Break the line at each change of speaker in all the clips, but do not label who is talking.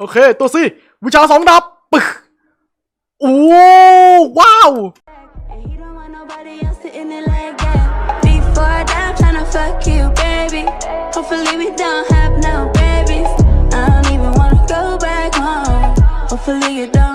โอเค ตัวซีวิชาสองดับปึ๊กโอ้ว้าว
Hopefully you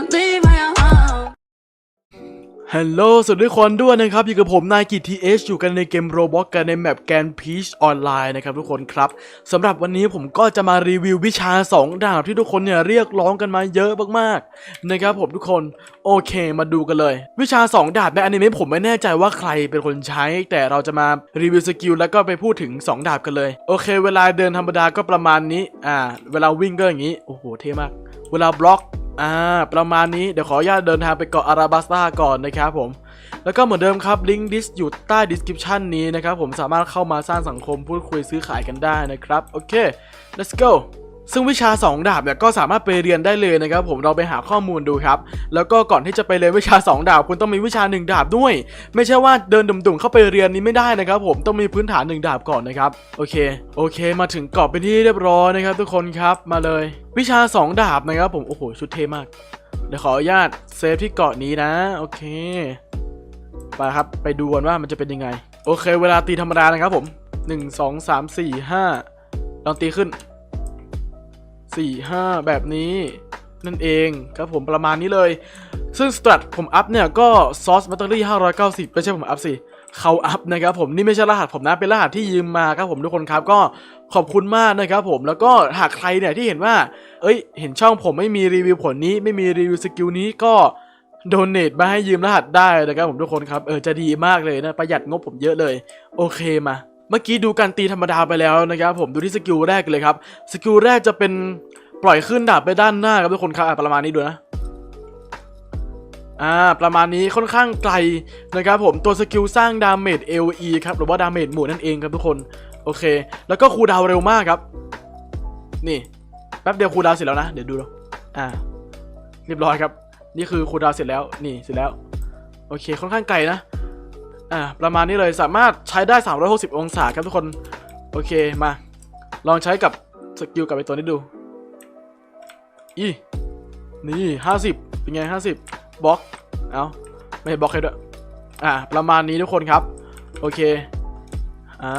ฮัลโหลสวัสดีทุกคนด้วยนะครับ อยู่กับผมนายกิตทีเอชอยู่กันในเกมโรบอทกันในแมปแกนพีชออนไลน์นะครับทุกคนครับสำหรับวันนี้ผมก็จะมารีวิววิชา 2 ดาบที่ทุกคนเนี่ยเรียกร้องกันมาเยอะมากๆนะครับผมทุกคนโอเคมาดูกันเลย วิชา 2 ดาบในอนิเมะผมไม่แน่ใจว่าใครเป็นคนใช้ แต่เราจะมารีวิวสกิลแล้วก็ไปพูดถึง 2 ดาบกันเลย โอเค เวลาเดินธรรมดาก็ประมาณนี้อ่าเวลาวิ่งก็อย่างนี้โอ้โหเท่มาก เวลาบล็อก อ่าประมาณนี้เดี๋ยวขออนุญาตเดินทางไปเกาะอาราบัสตาก่อนนะครับผม แล้วก็เหมือนเดิมครับลิงก์ดิสอยู่ใต้ดีสคริปชันนี้นะครับผมสามารถเข้ามาสร้างสังคมพูดคุยซื้อขายกันได้นะครับ โอเค let's go ซึ่งวิชา 2 ดาบเนี่ยก็สามารถไปเรียนได้เลยนะครับผมเราไปหาข้อมูลดูครับ แล้วก็ก่อนที่จะไปเรียนวิชา 2 ดาบคุณต้องมีวิชา 1 ดาบด้วย ไม่ใช่ว่าเดินดุ่มๆเข้าไปเรียนนี้ไม่ได้นะครับ ผมต้องมีพื้นฐาน 1 ดาบก่อนนะครับโอเคโอเค มาถึงเกาะเป็นที่เรียบร้อยนะครับ ทุกคนครับมาเลย วิชา 2 ดาบนะครับ ผมโอ้โหชุดเท่มากเดี๋ยวขออนุญาตเซฟที่เกาะนี้นะโอเคไปครับไปดูกันว่ามันจะเป็นยังไง โอเค เวลาตีธรรมดานะครับผม 1 2 3 4 5ลองตีขึ้น 4 5 แบบนี้นั่นเองครับผมประมาณนี้เลย ซึ่งสตรัทผมอัพเนี่ยก็ซอสแบตเตอรี่ 590 ไม่ใช่ผมอัพสิเขาอัพนะครับผมนี่ไม่ใช่รหัสผมนะเป็นรหัสที่ยืมมาครับผมทุกคนครับก็ขอบคุณมากนะครับผมแล้วก็หากใครเนี่ยที่เห็นว่า เอ้ย เห็นช่องผมไม่มีรีวิวผลนี้ ไม่มีรีวิวสกิลนี้ก็โดเน a มาให้ยืมรหัสได้นะครับผมทุกคนครับเออจะดีมากเลยนะประหยัดงบผมเยอะเลย โอเคมา เมื่อกี้ดูการตีธรรมดาไปแล้วนะครับผมดูที่สกิลแรกเลยครับสกิลแรกจะเป็นปล่อยขึ้นดาบไปด้านหน้าครับทุกคนครับประมาณนี้ดูนะอ่าประมาณนี้ค่อนข้างไกลนะครับผมตัวสกิลสร้างดาเมจ LE ครับหรือว่าดาเมจหมู่นั่นเองครับทุกคนโอเค แล้วก็คูดาวเร็วมากครับ นี่แป๊บเดียวคูดาวเสร็จแล้วนะเดี๋ยวดูอ่าเรียบร้อยครับ นี่คือคูดาวเสร็จแล้วนี่เสร็จแล้วโอเคค่อนข้างไกลนะ อ่าประมาณนี้เลยสามารถใช้ได้ 360 องศาครับทุกคน โอเคมา ลองใช้กับสกิลกับไอตัวนี้ดู อีนี่ 50 เป็นไง 50บล็อก เอาไม่ให้บล็อกให้ด้วย อ่าประมาณนี้ทุกคนครับ โอเค อ่า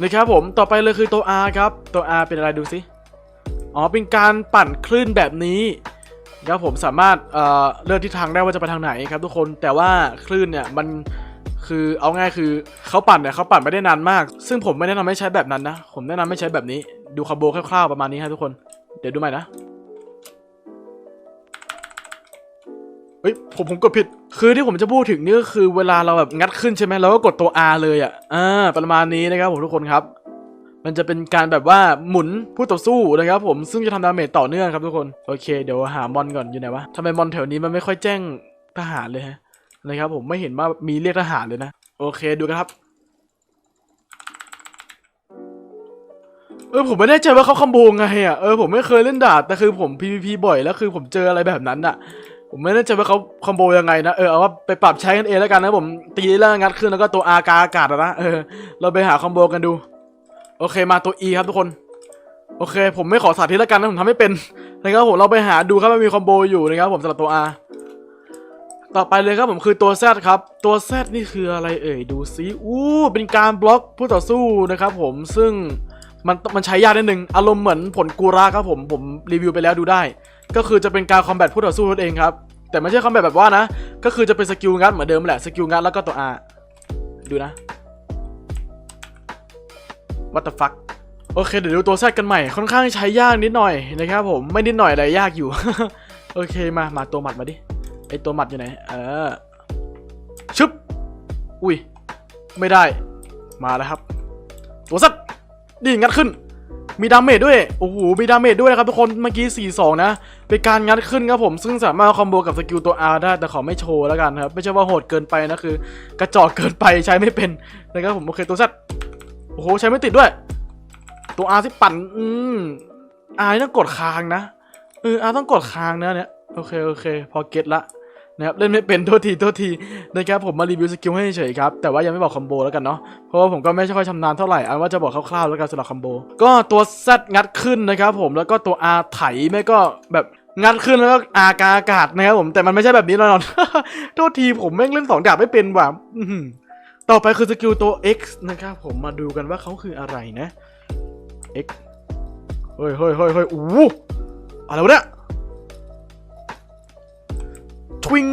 นะครับผมต่อไปเลยคือตัว R ครับ ตัว R เป็นอะไรดูสิอ๋อเป็นการปั่นคลื่นแบบนี้ครับผมสามารถเอ่อเลือกทิศทางได้ว่าจะไปทางไหนครับทุกคนแต่ว่าคลื่นเนี่ยมัน คือเอาง่ายคือเขาปั่นเนี่ยเขาปั่นไม่ได้นานมาก ซึ่งผมไม่แนะนำให้ใช้แบบนั้นนะ ผมแนะนำให้ใช้แบบนี้ ดูคาร์โบคร่าวๆประมาณนี้ครับทุกคน เดี๋ยวดูใหม่นะ เฮ้ยผมผมกดผิด คือที่ผมจะพูดถึงนี่ก็คือเวลาเราแบบงัดขึ้นใช่ไหมเราก็กดตัว R เลยอะ อ่าประมาณนี้นะครับผมทุกคนครับ มันจะเป็นการแบบว่าหมุนผู้ต่อสู้นะครับผม ซึ่งจะทำดาเมจต่อเนื่องครับทุกคน โอเค เดี๋ยวหามอนก่อนอยู่ไหนวะทำไมมอนแถวนี้มันไม่ค่อยแจ้งทหารเลยฮะ นะครับผมไม่เห็นว่ามีเรียกทหารเลยนะ โอเคดูกันครับเออผมไม่แน่ใจว่าเขาคอมโบงไงอะเออผมไม่เคยเล่นดาบแต่คือผม PVP บ่อยแล้วคือผมเจออะไรแบบนั้นอะ ผมไม่แน่ใจว่าเขาคอมโบยังไงนะเออเอาว่าไปปรับใช้กันเองแล้วกันนะผมตีแล้วงัดขึ้นแล้วก็ตัวอากาอากาศนะเออเราไปหาคอมโบกันดู โอเคมาตัว E ครับทุกคนโอเค ผมไม่ขอสาธิตแล้วกันนะผมทำไม่เป็นนะครับผมเราไปหาดูครับมันมีคอมโบอยู่นะครับผมสำหรับตัว R ต่อไปเลยครับผมคือตัว Z ครับ ตัว Z นี่คืออะไรเอ่ยดูซิอู้เป็นการบล็อกผู้ต่อสู้นะครับผมซึ่งมันมันใช้ยากนิดนึงอารมณ์เหมือนผลกูราครับผมผมรีวิวไปแล้วดูได้ ก็คือจะเป็นการคอมแบทผู้ต่อสู้นั่นเองครับ แต่ไม่ใช่คอมแบทแบบว่านะ ก็คือจะเป็นสกิลงัดเหมือนเดิมแหละสกิลงัดแล้วก็ตัว R ดูนะ What the fuck โอเคเดี๋ยวดูตัวแซดกันใหม่ค่อนข้างใช้ยากนิดหน่อยนะครับผมไม่นิดหน่อยอะไรยากอยู่ โอเคมามาตัวหมัดมาดิ ไอตัวหมัดอยู่ไหน เออ ชึบ อุ้ย ไม่ได้ มาแล้วครับ ตัวแซดนี่งัดขึ้น มีดาเมจด้วย โอ้โห มีดาเมจด้วยนะครับทุกคน เมื่อกี้ 4-2 นะ เป็นการงัดขึ้นครับผม ซึ่งสามารถคอมโบกับสกิลตัว R ได้ แต่ขอไม่โชว์แล้วกันครับ ไม่ใช่ว่าโหดเกินไปนะคือ กระจอกเกินไปใช้ไม่เป็นนะครับผม โอเค ตัวแซดโอ้โห ใช้ไม่ติดด้วย ตัว R ที่ปั่น อืม R ต้องกดค้างนะ เออ R ต้องกดค้างนะเนี่ยโอเค โอเค พอเก็ตละ นะครับเล่นไม่เป็นโทษทีโทษทีนะครับผมมารีวิวสกิลให้เฉยครับแต่ว่ายังไม่บอกคอมโบแล้วกันเนาะเพราะว่าผมก็ไม่ค่อยชำนาญเท่าไหร่เอาว่าจะบอกคร่าวๆแล้วกันสำหรับคอมโบก็ตัว Z งัดขึ้นนะครับผมแล้วก็ตัว R ไถไม่ก็แบบงัดขึ้นแล้วก็ R กาอากาศนะครับผมแต่มันไม่ใช่แบบนี้แน่นอนโทษทีผมแม่งเล่นสองดาบไม่เป็นว่ะต่อไปคือสกิลตัว X นะครับผมมาดูกันว่าเขาคืออะไรนะ X เฮ้ยเฮ้ยเฮ้ยเฮ้ยอู้อะไรวะเนี่ย ทวิง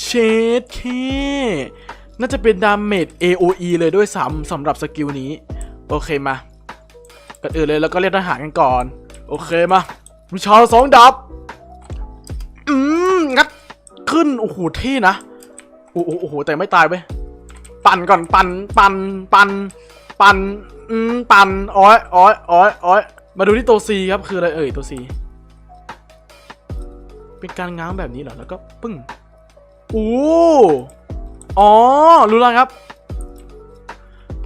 เชดเคน่าจะเป็นดาเมจ AOE เลยด้วยซ้ำสำหรับสกิลนี้ โอเคมาก่อนอื่นเลยแล้วก็เรียกทหารกันก่อน โอเคมาวิชาสองดับ อืม งัดขึ้น โอ้โหเท่นะ โอ้โหโอ้โหแต่ไม่ตายไปปั่นก่อนปั่นปั่นปั่นปั่นอืมปั่นอ้อยอ้อยอ้อยอ้อยมาดูที่ตัว C ครับคืออะไรเอ่ยตัว C เป็นการง้างแบบนี้เหรอ แล้วก็ปึ้งโอ้อ๋อ รู้แล้วครับ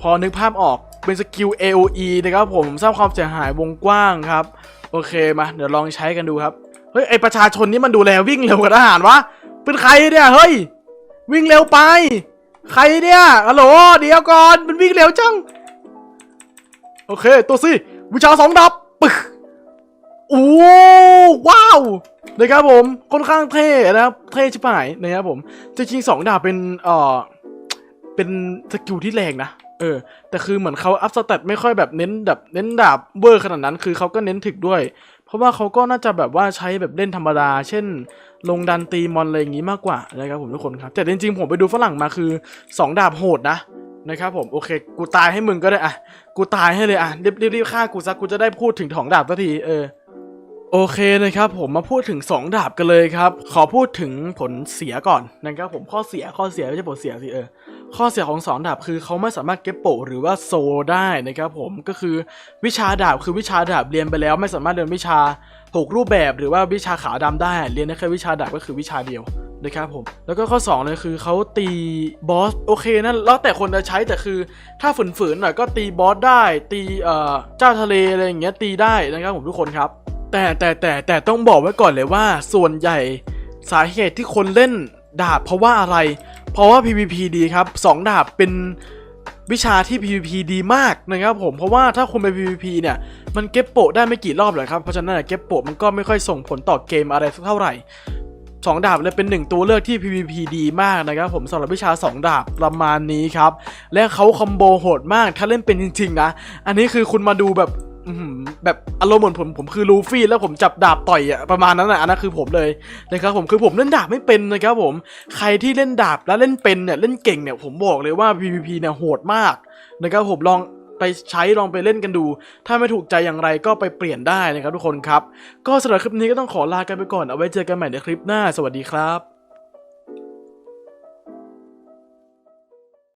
พอนึกภาพออก เป็นสกิล AOE นะครับผม สร้างความเสียหายวงกว้างครับ โอเคมา เดี๋ยวลองใช้กันดูครับ เฮ้ย ไอประชาชนนี่มันดูแลวิ่งเร็วกว่าทหารวะ เป็นใครเนี่ย เฮ้ย วิ่งเร็วไป ใครเนี่ยฮัลโหล เดี๋ยวก่อน มันวิ่งเร็วจัง โอเค ตัวสิวิชาสองดับปึ๊ก โอ้ว้าวนะครับผมค่อนข้างเท่นะครับเท่ชิบหายนะครับผมจริงๆสองดาบเป็นเอ่อเป็นสกิลที่แรงนะเออแต่คือเหมือนเขาอัพสเตตไม่ค่อยแบบเน้นแบบเน้นดาบเบอร์ขนาดนั้นคือเขาก็เน้นถึกด้วย เพราะว่าเขาก็น่าจะแบบว่าใช้แบบเล่นธรรมดา เช่น ลงดันตีมอนอะไรอย่างงี้มากกว่านะครับผมทุกคนครับ แต่จริงๆผมไปดูฝรั่งมาคือสองดาบโหดนะนะครับผมโอเค กูตายให้มึงก็ได้อะกูตายให้เลยอะรีบรีบฆ่ากูซะกูจะได้พูดถึงของดาบสักทีเออ โอเคนะครับผมมาพูดถึง 2 ดาบกันเลยครับ ขอพูดถึงผลเสียก่อนนะครับผมข้อเสียข้อเสียไม่ใช่ผลเสียสิเออข้อเสียของ 2 ดาบคือเขาไม่สามารถเก็บโปะหรือว่าโซได้นะครับผมก็คือวิชาดาบคือวิชาดาบเรียนไปแล้ว ไม่สามารถเรียนวิชาหกรูปแบบหรือว่าวิชาขาวดำได้ เรียนได้แค่วิชาดาบก็คือวิชาเดียวนะครับผมแล้วก็ข้อ2เลยคือเขาตีบอสโอเคนั่นแล้วแต่คนจะใช้แต่คือถ้าฝืนๆหน่อยก็ตีบอสได้ ตีเอ่อเจ้าทะเลอะไรอย่างเงี้ยตีได้นะครับผมทุกคนครับ แต่แต่แต่แต่ต้องบอกไว้ก่อนเลยว่าส่วนใหญ่สาเหตุที่คนเล่นดาบเพราะว่าอะไร เพราะว่า PVP ดีครับสองดาบเป็นวิชาที่ PVP ดีมากนะครับผมเพราะว่าถ้าคุณไป PVP เนี่ยมันเก็บโปะได้ไม่กี่รอบเลยครับเพราะฉะนั้นเก็บโปะมันก็ไม่ค่อยส่งผลต่อเกมอะไรสักเท่าไหร่สองดาบเลยเป็นหนึ่งตัวเลือกที่ PVP ดีมากนะครับผมสำหรับวิชาสองดาบประมาณนี้ครับ และเขาคอมโบโหดมากถ้าเล่นเป็นจริง ๆ นะ อันนี้คือคุณมาดูแบบ แบบอารมณ์เหมือนผมผมคือลูฟี่แล้วผมจับดาบต่อยอะประมาณนั้นอะอันนั้นคือผมเลยนะครับผมคือผมเล่นดาบไม่เป็นนะครับผมใครที่เล่นดาบแล้วเล่นเป็นเนี่ยเล่นเก่งเนี่ยผมบอกเลยว่า PVP เนี่ยโหดมากนะครับผมลองไปใช้ลองไปเล่นกันดู ถ้าไม่ถูกใจอย่างไรก็ไปเปลี่ยนได้นะครับทุกคนครับ ก็สำหรับคลิปนี้ก็ต้องขอลากันไปก่อนเอาไว้เจอกันใหม่ในคลิปหน้า สวัสดีครับ